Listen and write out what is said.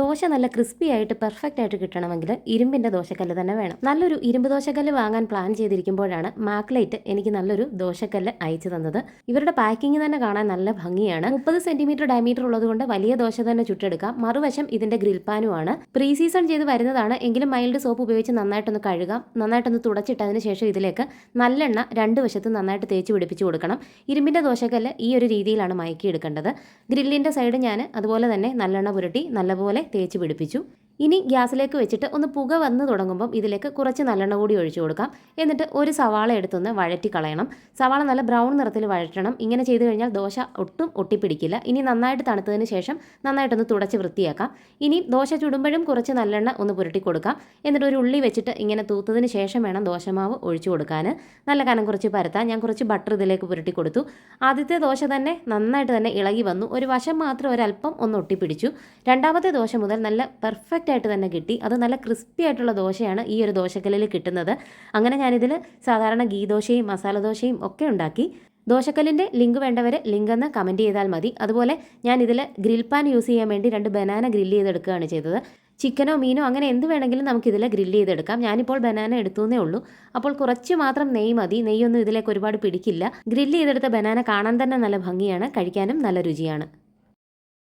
ദോശ നല്ല ക്രിസ്പി ആയിട്ട് പെർഫെക്റ്റ് ആയിട്ട് കിട്ടണമെങ്കിൽ ഇരുമ്പിന്റെ ദോശക്കല്ല് തന്നെ വേണം. നല്ലൊരു ഇരുമ്പ് ദോശക്കല്ല് വാങ്ങാൻ പ്ലാൻ ചെയ്തിരിക്കുമ്പോഴാണ് മാക്ലൈറ്റ് എനിക്ക് നല്ലൊരു ദോശക്കല്ല് അയച്ചു തന്നത്. ഇവരുടെ പാക്കിംഗ് തന്നെ കാണാൻ നല്ല ഭംഗിയാണ്. മുപ്പത് സെന്റിമീറ്റർ ഡയമീറ്റർ ഉള്ളതുകൊണ്ട് വലിയ ദോശ തന്നെ ചുട്ടെടുക്കാം. മറുവശം ഇതിന്റെ ഗ്രിൽ പാനുമാണ് പ്രീ സീസൺ ചെയ്ത് വരുന്നതാണ്. എങ്കിലും മൈൽഡ് സോപ്പ് ഉപയോഗിച്ച് നന്നായിട്ടൊന്ന് കഴുകാം. നന്നായിട്ടൊന്ന് തുടച്ചിട്ടതിന് ശേഷം ഇതിലേക്ക് നല്ലെണ്ണ രണ്ട് വശത്ത് നന്നായിട്ട് തേച്ച് പിടിപ്പിച്ച് കൊടുക്കണം. ഇരുമ്പിന്റെ ദോശക്കല്ല് ഈ ഒരു രീതിയിലാണ് മയക്കിയെടുക്കേണ്ടത്. ഗ്രില്ലിന്റെ സൈഡ് ഞാൻ അതുപോലെ തന്നെ നല്ലെണ്ണ പുരട്ടി നല്ലപോലെ തേച്ച് പിടിപ്പിച്ചു ഇനി ഗ്യാസിലേക്ക് വെച്ചിട്ട് ഒന്ന് പുക വന്ന് തുടങ്ങുമ്പം ഇതിലേക്ക് കുറച്ച് നല്ലെണ്ണ കൂടി ഒഴിച്ചു കൊടുക്കാം. എന്നിട്ട് ഒരു സവാള എടുത്തൊന്ന് വഴറ്റി കളയണം. സവാള നല്ല ബ്രൗൺ നിറത്തിൽ വഴറ്റണം. ഇങ്ങനെ ചെയ്തു കഴിഞ്ഞാൽ ദോശ ഒട്ടും ഒട്ടിപ്പിടിക്കില്ല. ഇനി നന്നായിട്ട് തണുത്തതിന് ശേഷം നന്നായിട്ടൊന്ന് തുടച്ച് വൃത്തിയാക്കാം. ഇനി ദോശ ചുടുമ്പോഴും കുറച്ച് നല്ലെണ്ണ ഒന്ന് പുരട്ടി കൊടുക്കാം. എന്നിട്ട് ഒരു ഉള്ളി വെച്ചിട്ട് ഇങ്ങനെ തൂത്തതിന് ശേഷം വേണം ദോശമാവ് ഒഴിച്ചു കൊടുക്കാൻ നല്ല കനം കുറച്ച് പരത്താം ഞാൻ കുറച്ച് ബട്ടർ ഇതിലേക്ക് പുരട്ടി കൊടുത്തു. ആദ്യത്തെ ദോശ തന്നെ നന്നായിട്ട് തന്നെ ഇളകി വന്നു. ഒരു വശം മാത്രം ഒരല്പം ഒന്ന് ഒട്ടിപ്പിടിച്ചു. രണ്ടാമത്തെ ദോശ മുതൽ നല്ല പെർഫെക്റ്റ് ആയിട്ട് തന്നെ കിട്ടി. അത് നല്ല ക്രിസ്പി ആയിട്ടുള്ള ദോശയാണ് ഈ ഒരു ദോശക്കല്ലിൽ കിട്ടുന്നത്. അങ്ങനെ ഞാനിതിൽ സാധാരണ ഗീ ദോശയും മസാല ദോശയും ഒക്കെ ഉണ്ടാക്കി. ദോശക്കല്ലിന്റെ ലിങ്ക് വേണ്ടവർ ലിങ്ക് എന്ന് കമന്റ് ചെയ്താൽ മതി. അതുപോലെ ഞാൻ ഇതിൽ ഗ്രിൽ പാൻ യൂസ് ചെയ്യാൻ വേണ്ടി രണ്ട് ബനാന ഗ്രില്ല് ചെയ്തെടുക്കുകയാണ് ചെയ്തത്. ചിക്കനോ മീനോ അങ്ങനെ എന്ത് വേണമെങ്കിലും നമുക്കിതിൽ ഗ്രില്ല് ചെയ്തെടുക്കാം. ഞാനിപ്പോൾ ബനാന എടുത്തുന്നേ ഉള്ളൂ. അപ്പോൾ കുറച്ച് മാത്രം നെയ് മതി. നെയ്യൊന്നും ഇതിലേക്ക് ഒരുപാട് പിടിക്കില്ല. ഗ്രില്ല് ചെയ്തെടുത്ത ബനാന കാണാൻ തന്നെ നല്ല ഭംഗിയാണ്. കഴിക്കാനും നല്ല രുചിയാണ്.